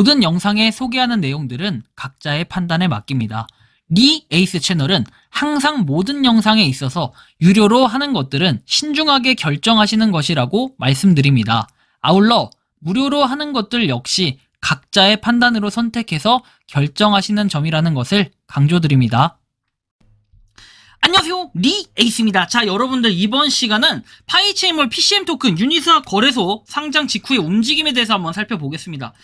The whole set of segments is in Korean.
모든 영상에 소개하는 내용들은 각자의 판단에 맡깁니다. 리 에이스 채널은 항상 모든 영상에 있어서 유료로 하는 것들은 신중하게 결정하시는 것이라고 말씀드립니다. 아울러 무료로 하는 것들 역시 각자의 판단으로 선택해서 결정하시는 점이라는 것을 강조드립니다. 안녕하세요 리 에이스입니다 자 여러분들 이번 시간은 파이체인몰 PCM 토큰 유니스와 거래소 상장 직후의 움직임에 대해서 한번 살펴보겠습니다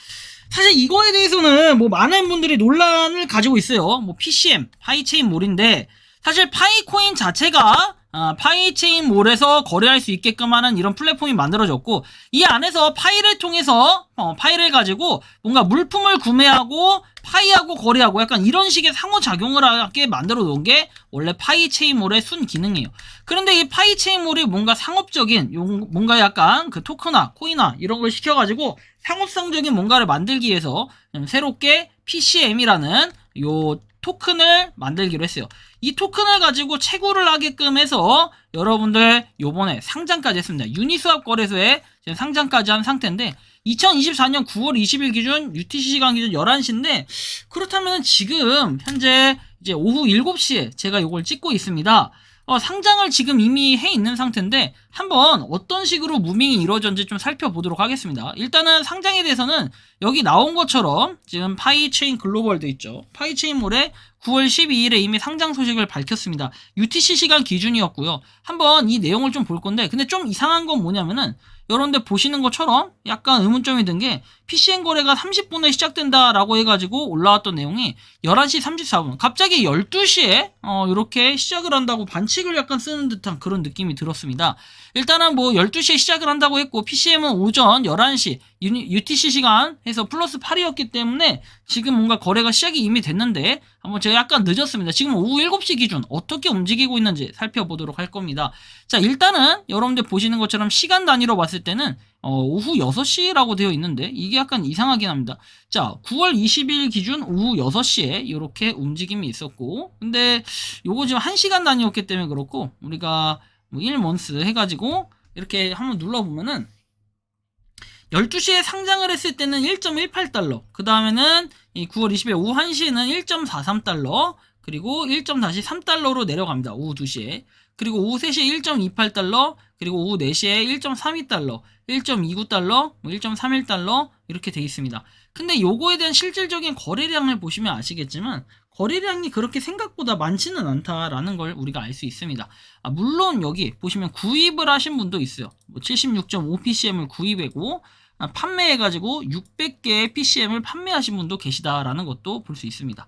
사실 이거에 대해서는 뭐 많은 분들이 논란을 가지고 있어요. 뭐 PCM 파이체인 몰인데 사실 파이코인 자체가 아, 파이체인 몰에서 거래할 수 있게끔 하는 이런 플랫폼이 만들어졌고 이 안에서 파이를 통해서 어, 파이를 가지고 뭔가 물품을 구매하고 파이하고 거래하고 약간 이런 식의 상호작용을 하게 만들어 놓은 게 원래 파이 체인몰의 순 기능이에요. 그런데 이 파이 체인몰이 뭔가 상업적인 용- 뭔가 약간 그 토크나 코이나 이런 걸 시켜가지고 상업성적인 뭔가를 만들기 위해서 좀 새롭게 PCM이라는 요 토큰을 만들기로 했어요. 이 토큰을 가지고 채굴을 하게끔 해서 여러분들 요번에 상장까지 했습니다. 유니스왑 거래소에 지금 상장까지 한 상태인데 2024년 9월 20일 기준 UTC 시간 기준 11시인데 그렇다면 지금 현재 이제 오후 7시에 제가 이걸 찍고 있습니다. 어, 상장을 지금 이미 해 있는 상태인데 한번 어떤 식으로 무밍이 이루어졌는지 좀 살펴보도록 하겠습니다. 일단은 상장에 대해서는 여기 나온 것처럼 지금 파이체인 글로벌도 있죠. 파이체인몰에 9월 12일에 이미 상장 소식을 밝혔습니다. UTC 시간 기준이었고요. 한번 이 내용을 좀 볼 건데 근데 좀 이상한 건 뭐냐면은 여러분들 보시는 것처럼 약간 의문점이 든 게 PCN 거래가 30분에 시작된다라고 해가지고 올라왔던 내용이 11시 34분 갑자기 12시에 어 이렇게 시작을 한다고 반칙을 약간 쓰는 듯한 그런 느낌이 들었습니다. 일단은 뭐 12시에 시작을 한다고 했고 PCM은 오전 11시 유니- UTC 시간 해서 플러스 8이었기 때문에 지금 뭔가 거래가 시작이 이미 됐는데 한번 제가 약간 늦었습니다. 지금 오후 7시 기준 어떻게 움직이고 있는지 살펴보도록 할 겁니다. 자 일단은 여러분들 보시는 것처럼 시간 단위로 봤을 때는 어, 오후 6시라고 되어 있는데 이게 약간 이상하긴 합니다. 자 9월 20일 기준 오후 6시에 이렇게 움직임이 있었고 근데 요거 지금 1시간 단위였기 때문에 그렇고 우리가 뭐 1먼스 해가지고 이렇게 한번 눌러보면은 12시에 상장을 했을 때는 1.18달러 그 다음에는 이 9월 20일 오후 1시에는 1.43달러 그리고 1.3달러로 내려갑니다 오후 2시에 그리고 오후 3시에 1.28달러 그리고 오후 4시에 1.32달러 1.29달러 1.31달러 이렇게 돼 있습니다 근데 요거에 대한 실질적인 거래량을 보시면 아시겠지만 거래량이 그렇게 생각보다 많지는 않다라는 걸 우리가 알 수 있습니다. 아, 물론 여기 보시면 구입을 하신 분도 있어요. 뭐 76.5 PCM을 구입하고 아, 판매해가지고 600개의 PCM을 판매하신 분도 계시다라는 것도 볼 수 있습니다.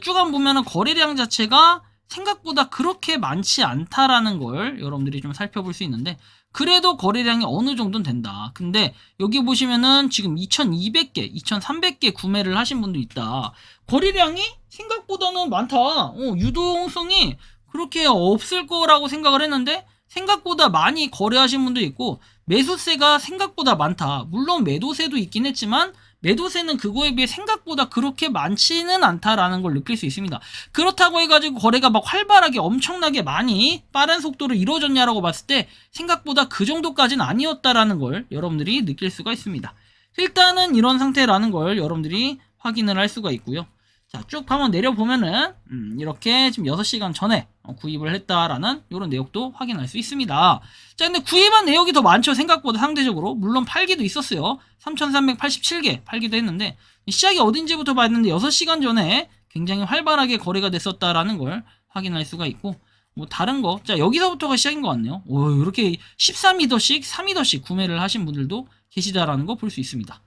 쭉 한번 보면은 거래량 자체가 생각보다 그렇게 많지 않다라는 걸 여러분들이 좀 살펴볼 수 있는데 그래도 거래량이 어느 정도는 된다. 근데 여기 보시면은 지금 2200개, 2300개 구매를 하신 분도 있다. 거래량이 생각보다는 많다. 어, 유동성이 그렇게 없을 거라고 생각을 했는데 생각보다 많이 거래하신 분도 있고 매수세가 생각보다 많다. 물론 매도세도 있긴 했지만 매도세는 그거에 비해 생각보다 그렇게 많지는 않다라는 걸 느낄 수 있습니다. 그렇다고 해가지고 거래가 막 활발하게 엄청나게 많이 빠른 속도로 이루어졌냐라고 봤을 때 생각보다 그 정도까지는 아니었다라는 걸 여러분들이 느낄 수가 있습니다. 일단은 이런 상태라는 걸 여러분들이 확인을 할 수가 있고요. 자, 쭉 한번 내려보면은, 음, 이렇게 지금 6시간 전에 어, 구입을 했다라는 이런 내용도 확인할 수 있습니다. 자, 근데 구입한 내역이 더 많죠. 생각보다 상대적으로. 물론 팔기도 있었어요. 3,387개 팔기도 했는데, 이 시작이 어딘지부터 봤는데 6시간 전에 굉장히 활발하게 거래가 됐었다라는 걸 확인할 수가 있고, 뭐 다른 거, 자, 여기서부터가 시작인 것 같네요. 오, 이렇게 13미더씩, 3미더씩 구매를 하신 분들도 계시다라는 거 볼 수 있습니다.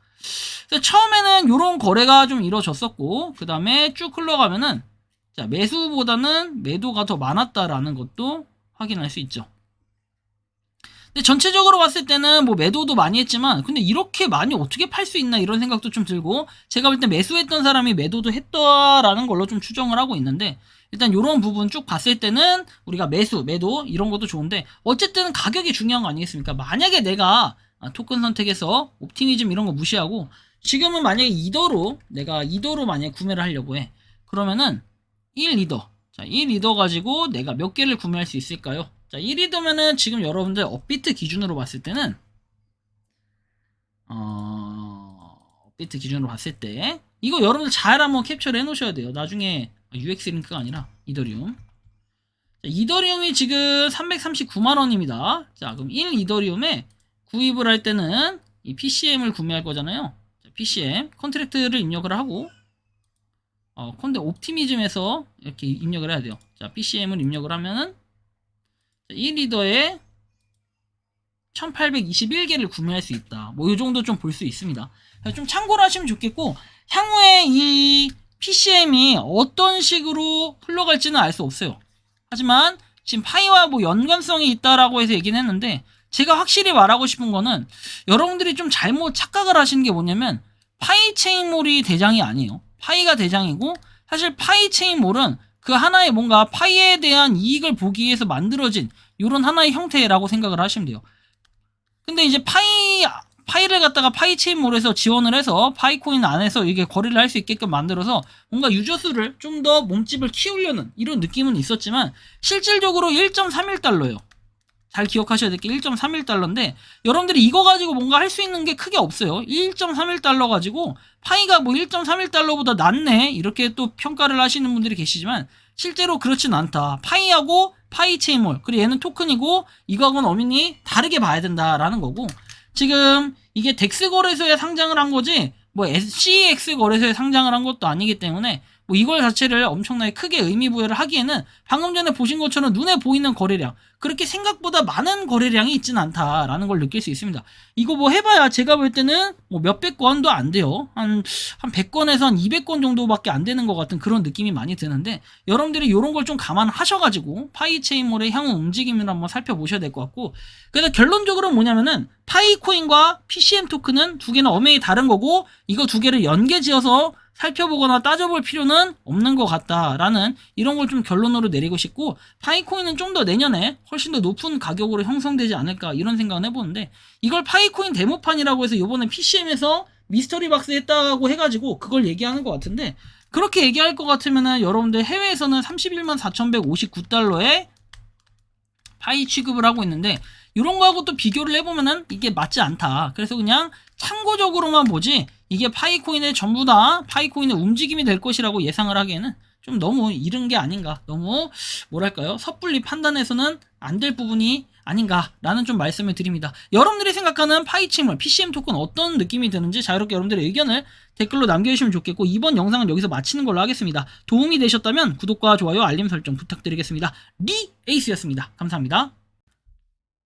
처음에는 이런 거래가 좀 이루어졌었고 그 다음에 쭉 흘러가면은 자 매수보다는 매도가 더 많았다라는 것도 확인할 수 있죠. 근데 전체적으로 봤을 때는 뭐 매도도 많이 했지만 근데 이렇게 많이 어떻게 팔 수 있나 이런 생각도 좀 들고 제가 볼 때 매수했던 사람이 매도도 했다라는 걸로 좀 추정을 하고 있는데 일단 이런 부분 쭉 봤을 때는 우리가 매수, 매도 이런 것도 좋은데 어쨌든 가격이 중요한 거 아니겠습니까? 만약에 내가 아, 토큰 선택해서 옵티미즘 이런 거 무시하고 지금은 만약에 2더로 내가 2더로 만약에 구매를 하려고 해 그러면은 1리더 자 1리더 가지고 내가 몇 개를 구매할 수 있을까요? 자 1리더면은 지금 여러분들 업비트 기준으로 봤을 때는 어 업비트 기준으로 봤을 때 이거 여러분들 잘 한번 캡처를 해 놓으셔야 돼요. 나중에 UX 링크가 아니라 이더리움. 자, 이더리움이 지금 339만 원입니다. 자, 그럼 1 이더리움에 구입을 할 때는 이 PCM을 구매할 거잖아요. 자, PCM 컨트랙트를 입력을 하고 어, 근데 옵티미즘에서 이렇게 입력을 해야 돼요. 자, PCM을 입력을 하면은 1리더에 1821개를 구매할 수 있다. 뭐 이 정도 좀 볼 수 있습니다. 좀 참고를 하시면 좋겠고 향후에 이 PCM이 어떤 식으로 흘러갈지는 알 수 없어요. 하지만 지금 파이와 뭐 연관성이 있다라고 해서 얘기는 했는데 제가 확실히 말하고 싶은 거는 여러분들이 좀 잘못 착각을 하시는 게 뭐냐면 파이 체인몰이 대장이 아니에요. 파이가 대장이고 사실 파이 체인몰은 그 하나의 뭔가 파이에 대한 이익을 보기 위해서 만들어진 이런 하나의 형태라고 생각을 하시면 돼요. 근데 이제 파이 파이를 갖다가 파이 체인몰에서 지원을 해서 파이코인 안에서 이게 거래를 할 수 있게끔 만들어서 뭔가 유저 수를 좀 더 몸집을 키우려는 이런 느낌은 있었지만 실질적으로 1.31달러예요. 잘 기억하셔야 될 게 1.31달러인데 여러분들이 이거 가지고 뭔가 할 수 있는 게 크게 없어요. 1.31달러 가지고 파이가 뭐 1.31달러보다 낫네 이렇게 또 평가를 하시는 분들이 계시지만 실제로 그렇진 않다. 파이하고 파이 체인몰 그리고 얘는 토큰이고 이거하고는 어민이 다르게 봐야 된다라는 거고 지금 이게 덱스 거래소에 상장을 한 거지 뭐 SCX 거래소에 상장을 한 것도 아니기 때문에 뭐 이걸 자체를 엄청나게 크게 의미 부여를 하기에는 방금 전에 보신 것처럼 눈에 보이는 거래량 그렇게 생각보다 많은 거래량이 있지는 않다라는 걸 느낄 수 있습니다. 이거 뭐 해봐야 제가 볼 때는 뭐 몇백 건도 안 돼요. 한, 한 100건에서 한 200건 정도밖에 안 되는 것 같은 그런 느낌이 많이 드는데 여러분들이 이런 걸 좀 감안하셔가지고 파이체인몰의 향후 움직임을 한번 살펴보셔야 될 것 같고 그래서 결론적으로 뭐냐면은 파이코인과 PCM 토큰은 두 개는 엄연히 다른 거고 이거 두 개를 연계지어서 살펴보거나 따져볼 필요는 없는 것 같다라는 이런 걸 좀 결론으로 내리고 싶고 파이코인은 좀 더 내년에 훨씬 더 높은 가격으로 형성되지 않을까 이런 생각을 해보는데 이걸 파이코인 데모판이라고 해서 이번에 PCM에서 미스터리 박스 했다고 해가지고 그걸 얘기하는 것 같은데 그렇게 얘기할 것 같으면은 여러분들 해외에서는 31만 4,159달러에 파이 취급을 하고 있는데 이런 거하고 또 비교를 해보면은 이게 맞지 않다. 그래서 그냥 참고적으로만 보지 이게 파이코인의 전부 다 파이코인의 움직임이 될 것이라고 예상을 하기에는 좀 너무 이른 게 아닌가. 너무 뭐랄까요? 섣불리 판단해서는 안 될 부분이 아닌가라는 좀 말씀을 드립니다. 여러분들이 생각하는 파이침을 PCM 토큰 어떤 느낌이 드는지 자유롭게 여러분들의 의견을 댓글로 남겨주시면 좋겠고 이번 영상은 여기서 마치는 걸로 하겠습니다. 도움이 되셨다면 구독과 좋아요, 알림 설정 부탁드리겠습니다. 리 에이스였습니다. 감사합니다.